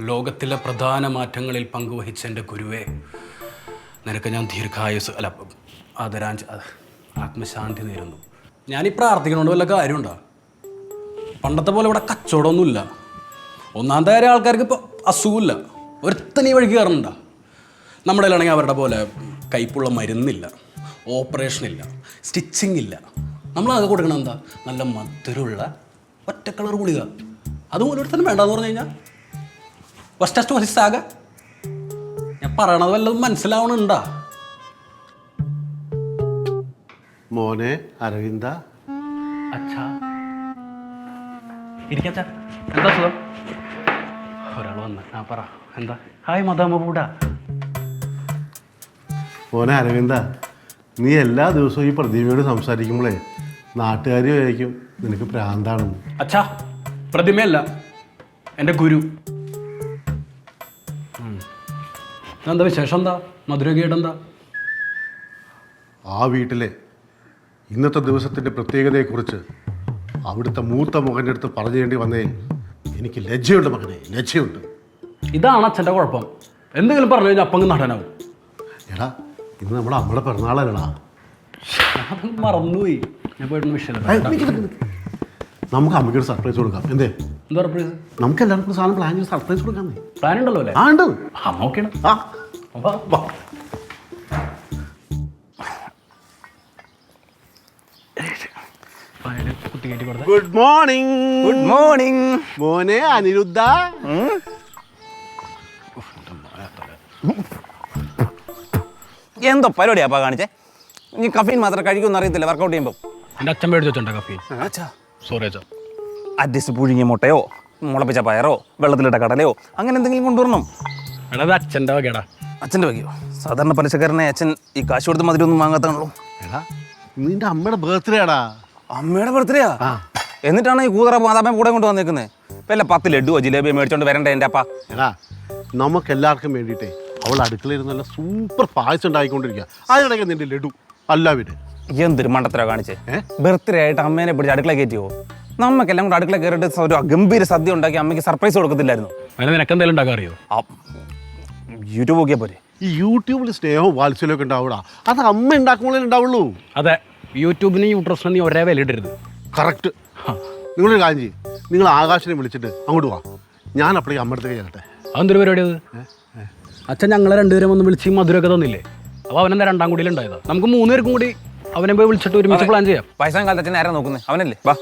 ലോകത്തിലെ പ്രധാന മാറ്റങ്ങളിൽ പങ്കുവഹിച്ച എന്റെ ഗുരുവേ നിനക്ക് ഞാൻ ദീർഘായുസ് അല്ല ആദരാ ആത്മശാന്തി നേരുന്നു. ഈ പ്രാർത്ഥിക്കണോണ്ട് വല്ല കാര്യമുണ്ടോ? പണ്ടത്തെ പോലെ ഇവിടെ കച്ചവടമൊന്നുമില്ല. ഒന്നാമത്തെ കാര്യം ആൾക്കാർക്ക് ഇപ്പോൾ അസുഖമില്ല. ഒരുത്തനീ വഴിക്ക് കയറുന്നുണ്ടോ? നമ്മുടെ ആണെങ്കിൽ അവരുടെ പോലെ കയ്പുള്ള മരുന്നില്ല ഓപ്പറേഷൻ ഇല്ല സ്റ്റിച്ചിങ് ഇല്ല നമ്മൾ കൊടുക്കണം എന്താ? നല്ല മധുരമുള്ള ഒറ്റ കളർ ഗുളിക. അതും ഓരോരുത്തരും വേണ്ടെന്ന് പറഞ്ഞു കഴിഞ്ഞാൽ ഫസ്റ്റ് ഫസ്റ്റ് ആക ഞാൻ പറയണത് വല്ലതും മനസ്സിലാവണുണ്ടാ? മോനെ അരവിന്ദ. അച്ഛാ. ഇരിക്കച്ചാ എന്താ സുഖം? ഒരാൾ വന്ന്. ആ പറ. എന്താ? ഹായ് മദാമ പൂട മോനെ അരവിന്ദ നീ എല്ലാ ദിവസവും ഈ പ്രതിമയോട് സംസാരിക്കുമ്പോഴേ നാട്ടുകാർ വിചാരിക്കും നിനക്ക് പ്രാന്താണെന്ന്. അച്ഛാ പ്രതിമയല്ല. എന്റെ ഗുരു. എന്താ വിശേഷം എന്താ? മധുരകീട് എന്താ ആ വീട്ടിലെ ഇന്നത്തെ ദിവസത്തിന്റെ പ്രത്യേകതയെക്കുറിച്ച് അവിടുത്തെ മൂത്ത മകന്റെ അടുത്ത് പറഞ്ഞേണ്ടി വന്നേ എനിക്ക് ലജ്ജയുണ്ട് മകനെ ലജ്ജയുണ്ട്. ഇതാണ് അച്ഛന്റെ കുഴപ്പം. എന്തെങ്കിലും പറഞ്ഞു കഴിഞ്ഞാൽ അപ്പം നടനാവും. എടാ ഇന്ന് നമ്മുടെ അമ്മയുടെ പിറന്നാളല്ലടാ. അത് മറന്നുപോയി. ഞാൻ പോയിട്ട് വിഷയം. നമുക്ക് അമ്മയ്ക്കൊരു സർപ്രൈസ് കൊടുക്കാം. എന്തേ? എന്താ സർപ്രൈസ് നമുക്ക് എല്ലാവർക്കും സാധനം പ്ലാൻ ചെയ്ത് സർപ്രൈസ് കൊടുക്കാം പ്ലാൻ ഉണ്ടല്ലോ അല്ലേ? ആ ഉണ്ട്. ആ നോക്കിയാണ് ആ. ഗുഡ് മോർണിംഗ് ഗുഡ് മോർണിംഗ് മോനെ അനിരുദ്ധ. എന്തോ പരിപാടിയാപ്പാ കാണിച്ചേ? നീ കഫീൻ മാത്രം കഴിക്കുമെന്ന് അറിയത്തില്ല വർക്കൗട്ട് ചെയ്യുമ്പോൾ എന്റെ അച്ഛൻ മേടിച്ച് വെച്ചിട്ടുണ്ടോ കഫി സോറി അച്ഛാ. അഡ്ജസ്റ്റ് പുഴുങ്ങിയ മുട്ടയോ മുളപ്പിച്ച പയറോ വെള്ളത്തിലിട്ട കടലയോ അങ്ങനെ എന്തെങ്കിലും കൊണ്ടുവരണം. എടാ അത് അച്ഛന്റെ വകേടാ അച്ഛന്റെ വകയോ? സാധാരണ പലിശക്കാരനെ അച്ഛൻ ഈ കാശ് കൊടുത്ത് മധുരം ഒന്നും വാങ്ങാത്താണല്ലോ എടാ നിന്റെ അമ്മയുടെ ബർത്ത്ഡേ ആടാ അമ്മയുടെ ബർത്ത്ഡേയാ എന്നിട്ടാണ് ഈ കൂതറ മാതാമ്മ കൂടെ കൊണ്ട് വന്നേക്കുന്നത് ഇപ്പം അല്ല പത്ത് ലഡുവോ ജിലേബിയോ മേടിച്ചോണ്ട് വരണ്ടേ എന്റെ അപ്പ? എടാ നമുക്ക് എല്ലാവർക്കും വേണ്ടിയിട്ടേ അവൾ അടുക്കളയിൽ നല്ല സൂപ്പർ പായസം ഉണ്ടായിക്കൊണ്ടിരിക്കുക അതിനിടയ്ക്ക് നിന്റെ ലഡു അല്ല വിട്. എന്തൊരു മണ്ടത്തര കാണിച്ചേ? ബർത്ത്ഡേ ആയിട്ട് അമ്മേനെ പിടിച്ച് അടുക്കള കയറ്റിയോ? നമുക്കെല്ലാം കൂടെ അടുക്കള കയറിയിട്ട് ഒരു ഗംഭീര സദ്യ ഉണ്ടാക്കി അമ്മയ്ക്ക് സർപ്രൈസ് കൊടുക്കത്തില്ലായിരുന്നു. അതിന് നിനക്ക് എന്തെങ്കിലും ഉണ്ടാക്കാൻ അറിയോ? ആ, യൂട്യൂബ് നോക്കിയാൽ പോരെ. ഈ യൂട്യൂബിൽ സ്നേഹവും വാത്സല്യമൊക്കെ ഉണ്ടാവൂടാ. അത് അമ്മ ഉണ്ടാക്കുമ്പോഴേ ഉണ്ടാവുള്ളൂ. അതെ യൂട്യൂബിന് യൂട്രസിന് നീ ഒരേ വില ഇടരുത് കറക്റ്റ് നിങ്ങളൊരു കാര്യം ചെയ്യും. നിങ്ങൾ ആകാശനെ വിളിച്ചിട്ട് അങ്ങോട്ട് വാ. ഞാൻ അപ്പോഴേക്ക് അമ്മ അടുത്തേക്ക് ചെല്ലട്ടെ അതെന്തൊരു പരിപാടി അത്? അച്ഛൻ ഞങ്ങളെ രണ്ടുപേരും ഒന്ന് വിളിച്ച് മധുരമൊക്കെ തന്നില്ലേ? അപ്പോൾ അവനെന്താ രണ്ടാം കൂടിയിലുണ്ടായത്? നമുക്ക് മൂന്ന് പേർക്കും കൂടി അവനെ പോയി വിളിച്ചിട്ട് ഒരുമിച്ച് പ്ലാൻ ചെയ്യാം. വയസ്സാം കാലത്ത് അച്ഛൻ ആരാ നോക്കുന്നത് അവനല്ലേ? വാ.